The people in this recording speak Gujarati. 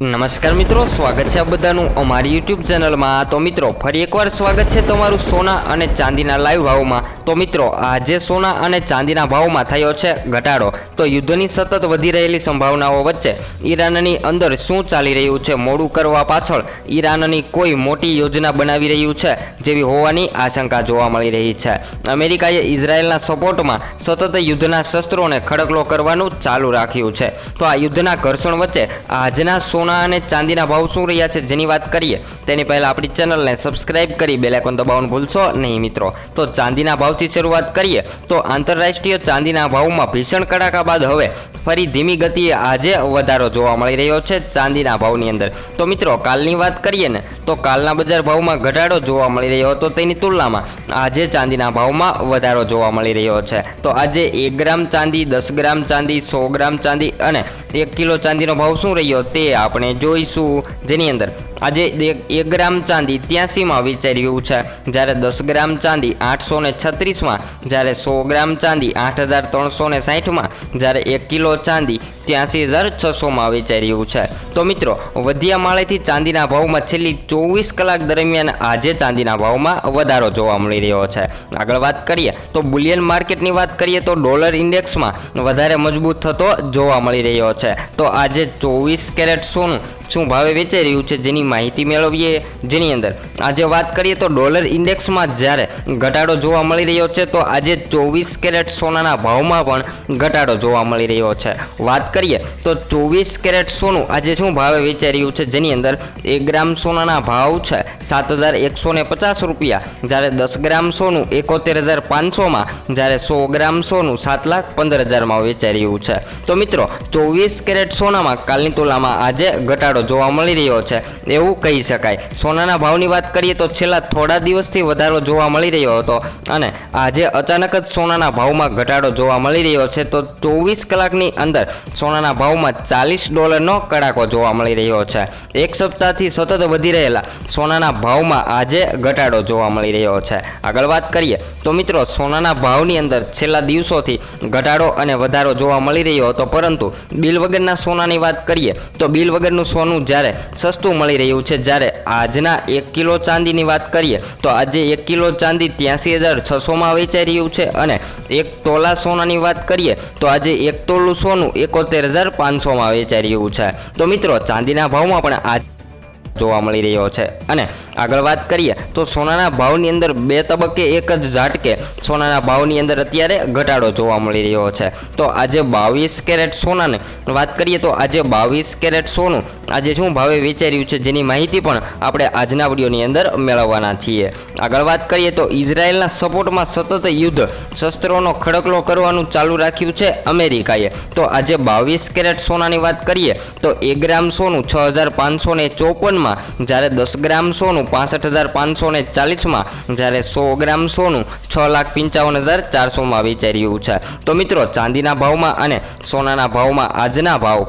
નમસ્કાર મિત્રો, સ્વાગત છે આ બધાનું અમારી યુટ્યુબ ચેનલમાં. તો મિત્રો, ફરી એકવાર સ્વાગત છે તમારું સોના અને ચાંદીના લાઈવ ભાવમાં. તો મિત્રો, આજે સોના અને ચાંદીના ભાવમાં થયો છે ઘટાડો. તો યુદ્ધની સતત વધી રહેલી સંભાવનાઓ વચ્ચે ઈરાનની અંદર શું ચાલી રહ્યું છે મોડું કરવા પાછળ ઈરાનની કોઈ મોટી યોજના બનાવી રહ્યું છે જેવી હોવાની આશંકા જોવા મળી રહી છે. અમેરિકાએ ઇઝરાયેલના સપોર્ટમાં સતત યુદ્ધના શસ્ત્રોને ખડકલો કરવાનું ચાલુ રાખ્યું છે. તો આ યુદ્ધના ઘર્ષણ વચ્ચે આજના સોના અને ચાંદીના ભાવ શું રહ્યા છે જેની વાત કરીએ, તેની પહેલાં આપણી ચેનલને સબસ્ક્રાઇબ કરી બેલેકોન દબાવવાનું ભૂલશો નહીં મિત્રો. તો ચાંદીના ભાવથી શરૂઆત કરીએ, તો આંતરરાષ્ટ્રીય ચાંદીના ભાવમાં ભીષણ કડાકા બાદ હવે ફરી ધીમી ગતિએ આજે વધારો જોવા મળી રહ્યો છે ચાંદીના ભાવની અંદર. તો મિત્રો, કાલની વાત કરીએ ને, તો કાલના બજાર ભાવમાં ઘટાડો જોવા મળી રહ્યો હતો તેની તુલનામાં આજે ચાંદીના ભાવમાં વધારો જોવા મળી રહ્યો છે. તો આજે એક ગ્રામ ચાંદી, દસ ગ્રામ ચાંદી, સો ગ્રામ ચાંદી અને એક કિલો ચાંદીનો ભાવ શું રહ્યો તે આપણે જોઈશું. જેની અંદર આજે એક ગ્રામ ચાંદી ત્યાંસીમાં વિચાર્યું છે. જ્યારે દસ ગ્રામ ચાંદી આઠસો ને છત્રીસમાં, જ્યારે સો ગ્રામ ચાંદી આઠ હજાર ત્રણસો ને સાહીઠમાં, જ્યારે એક કિલો ચાંદી ત્યાંસી હજાર છસોમાં વિચાર્યું છે. તો મિત્રો, વધ્યા માળેથી ચાંદીના ભાવમાં છેલ્લી ચોવીસ કલાક દરમિયાન આજે ચાંદીના ભાવમાં વધારો જોવા મળી રહ્યો છે. આગળ વાત કરીએ, તો બુલિયન માર્કેટની વાત કરીએ તો ડોલર ઇન્ડેક્સમાં વધારે મજબૂત થતો જોવા મળી રહ્યો છે. તો આજે ચોવીસ કેરેટ સોનું Stone શું ભાવે વેચાઈ રહ્યું છે જેની માહિતી મેળવીએ જેની અંદર. આજે વાત કરીએ તો ડોલર ઇન્ડેક્સમાં જ્યારે ઘટાડો જોવા મળી રહ્યો છે, તો આજે ચોવીસ કેરેટ સોનાના ભાવમાં પણ ઘટાડો જોવા મળી રહ્યો છે. વાત કરીએ તો ચોવીસ કેરેટ સોનું આજે શું ભાવે વેચાઈ રહ્યું છે જેની અંદર એક ગ્રામ સોનાના ભાવ છે સાત હજાર એકસો ને પચાસ રૂપિયા. જ્યારે દસ ગ્રામ સોનું એકોતેર હજાર પાંચસોમાં, જ્યારે સો ગ્રામ સોનું સાત લાખ પંદર હજારમાં વેચાઈ રહ્યું છે. તો મિત્રો, ચોવીસ કેરેટ સોનામાં કાલની તુલનામાં આજે ઘટાડો જોવા મળી રહ્યો છે. એવું કહી શકાય. સોનાના ભાવની વાત કરીએ તો છેલ્લા થોડા દિવસથી વધારો જોવા મળી રહ્યો હતો. અને આજે અચાનક જ સોનાના ભાવમાં ઘટાડો જોવા મળી રહ્યો છે. તો ચોવીસ કલાકની અંદર સોનાના ભાવમાં ચાલીસ ડોલરનો કડાકો જોવા મળી રહ્યો છે. એક સપ્તાહથી સતત વધી રહેલા સોનાના ભાવમાં આજે ઘટાડો જોવા મળી રહ્યો છે. આગળ વાત કરીએ તો મિત્રો, સોનાના ભાવની અંદર છેલ્લા દિવસોથી ઘટાડો અને વધારો જોવા મળી રહ્યો હતો. પરંતુ બિલ વગરના સોનાની વાત કરીએ તો બિલ વગરનું સોનું જ્યારે સસ્તું મળી રહ્યું છે, જ્યારે આજના એક કિલો ચાંદીની વાત કરીએ, તો આજે એક કિલો ચાંદી ત્યાંસી હજાર છસોમાં વેચાઈ રહ્યું છે અને એક તોલા સોનાની વાત કરીએ, તો આજે એક તોલું સોનું એકોતેર હજાર પાંચસોમાં વેચાઈ રહ્યું છે. તો મિત્રો, ચાંદીના ભાવમાં પણ આજ જોવા મળી રહ્યો છે. અને આગળ વાત કરીએ તો સોનાના ભાવની અંદર બે તબક્કે એક જ ઝાટકે સોનાના ભાવની અંદર અત્યારે ઘટાડો જોવા મળી રહ્યો છે. તો આજે બાવીસ કેરેટ સોનાને વાત કરીએ તો આજે બાવીસ કેરેટ સોનું આજે શું ભાવે વેચાઈ છે જેની માહિતી પણ આપણે આજના વિડીયોની અંદર મેળવવાના છીએ. આગળ વાત કરીએ તો ઇઝરાયલના સપોર્ટમાં સતત યુદ્ધ શસ્ત્રોનો ખડકલો કરવાનું ચાલુ રાખ્યું છે અમેરિકાએ. તો આજે બાવીસ કેરેટ સોનાની વાત કરીએ તો એક ગ્રામ સોનું છ હજાર પાંચસો ને ચોપનમાં જ્યારે દસ ગ્રામ સોનું પાસઠ હજાર પાંચસો ને ચાલીસમાં, જ્યારે સો ગ્રામ સોનું છ લાખ પંચાવન હજાર ચારસોમાં વેચાઈ રહ્યું છે. તો મિત્રો, ચાંદીના ભાવમાં અને સોનાના ભાવમાં આજના ભાવ